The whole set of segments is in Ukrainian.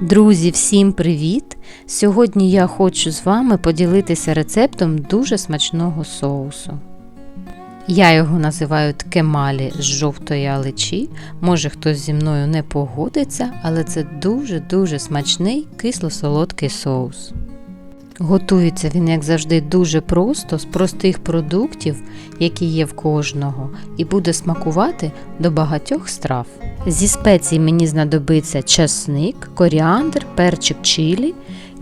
Друзі, всім привіт! Сьогодні я хочу з вами поділитися рецептом дуже смачного соусу. Я його називаю ткемалі з жовтої алечі. Може хтось зі мною не погодиться, але це дуже-дуже смачний кисло-солодкий соус. Готується він, як завжди, дуже просто з простих продуктів, які є в кожного, і буде смакувати до багатьох страв. Зі спецій мені знадобиться часник, коріандр, перчик чилі,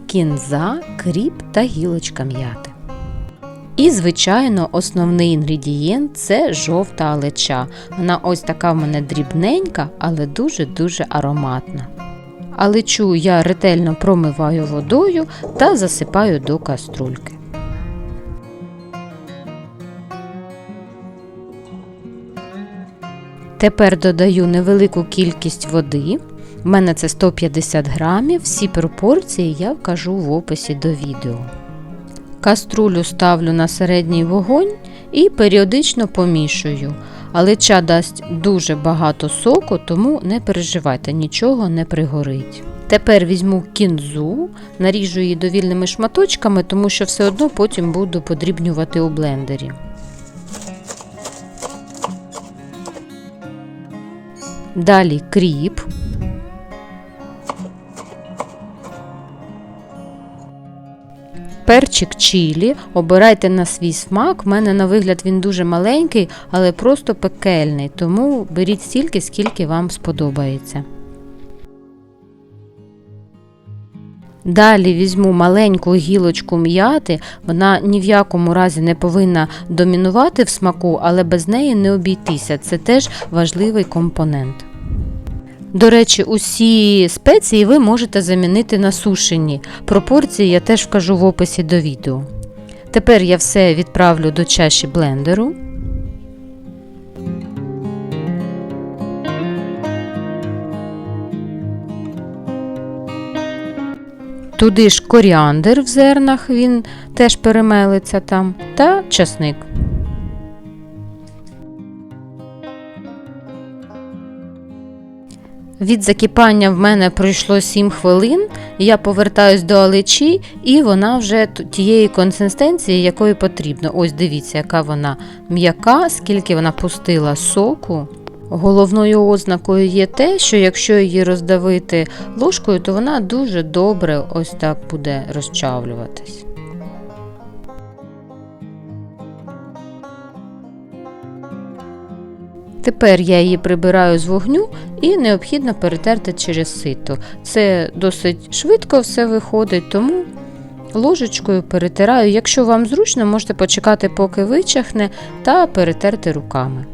кінза, кріп та гілочка м'яти. І, звичайно, основний інгредієнт це жовта алеча. Вона ось така в мене дрібненька, але дуже-дуже ароматна. Алечу я ретельно промиваю водою та засипаю до каструльки. Тепер додаю невелику кількість води. У мене це 150 грамів. Всі пропорції я вкажу в описі до відео. Каструлю ставлю на середній вогонь і періодично помішую. Але ча дасть дуже багато соку, тому не переживайте, нічого не пригорить. Тепер візьму кінзу, наріжу її довільними шматочками, тому що все одно потім буду подрібнювати у блендері. Далі кріп. Перчик чилі, обирайте на свій смак. У мене на вигляд він дуже маленький, але просто пекельний, тому беріть стільки, скільки вам сподобається. Далі візьму маленьку гілочку м'яти, вона ні в якому разі не повинна домінувати в смаку, але без неї не обійтися. Це теж важливий компонент. До речі, усі спеції ви можете замінити на сушені. Пропорції я теж вкажу в описі до відео. Тепер я все відправлю до чаші блендеру. Туди ж коріандр в зернах, він теж перемелиться там, та часник. Від закипання в мене пройшло 7 хвилин, я повертаюсь до алечі, і вона вже тієї консистенції, якої потрібно. Ось дивіться, яка вона м'яка, скільки вона пустила соку. Головною ознакою є те, що якщо її роздавити ложкою, то вона дуже добре ось так буде розчавлюватись. Тепер я її прибираю з вогню і необхідно перетерти через сито. Це досить швидко все виходить, тому ложечкою перетираю. Якщо вам зручно, можете почекати, поки вичахне, та перетерти руками.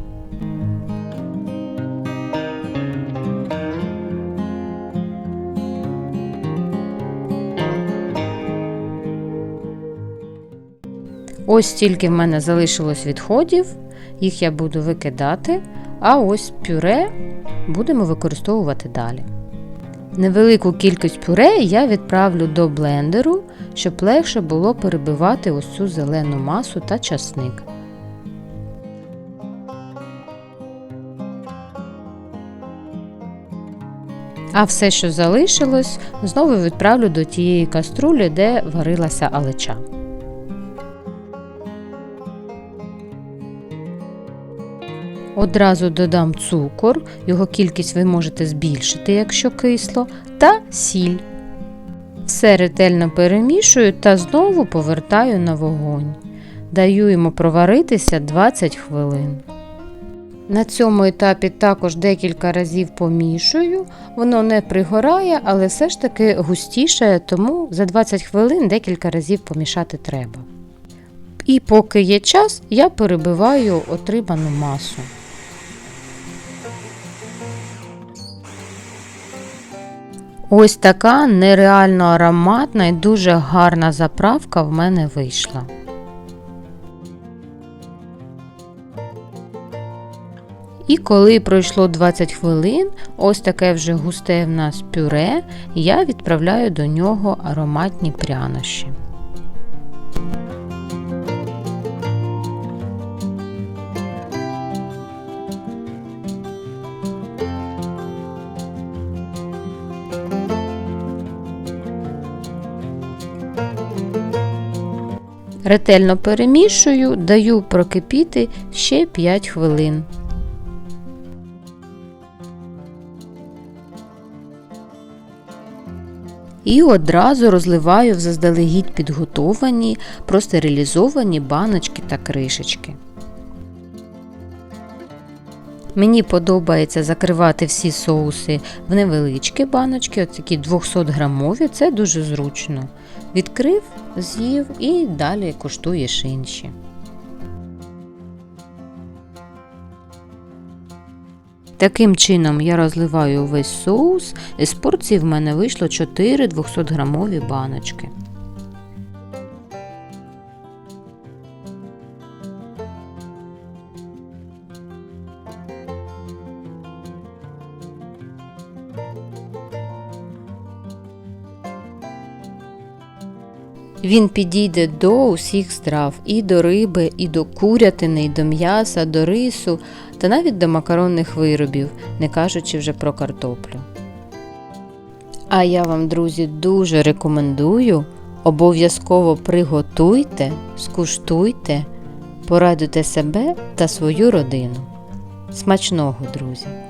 Ось стільки в мене залишилось відходів, їх я буду викидати, а ось пюре будемо використовувати далі. Невелику кількість пюре я відправлю до блендеру, щоб легше було перебивати ось цю зелену масу та часник. А все, що залишилось, знову відправлю до тієї каструлі, де варилася алеча. Одразу додам цукор, його кількість ви можете збільшити, якщо кисло, та сіль. Все ретельно перемішую та знову повертаю на вогонь. Даю йому проваритися 20 хвилин. На цьому етапі також декілька разів помішую, воно не пригорає, але все ж таки густіше, тому за 20 хвилин декілька разів помішати треба. І поки є час, я перебиваю отриману масу. Ось така нереально ароматна і дуже гарна заправка в мене вийшла. І коли пройшло 20 хвилин, ось таке вже густе в нас пюре, я відправляю до нього ароматні прянощі. Ретельно перемішую, даю прокипіти ще 5 хвилин. І одразу розливаю в заздалегідь підготовані, простерилізовані баночки та кришечки. Мені подобається закривати всі соуси в невеличкі баночки, такі 200 грамові, це дуже зручно. Відкрив, з'їв і далі куштуєш інші. Таким чином я розливаю увесь соус, і з порції в мене вийшло 4 200 грамові баночки. Він підійде до усіх страв і до риби, і до курятини, і до м'яса, до рису та навіть до макаронних виробів, не кажучи вже про картоплю. А я вам, друзі, дуже рекомендую. Обов'язково приготуйте, скуштуйте, порадуйте себе та свою родину. Смачного, друзі!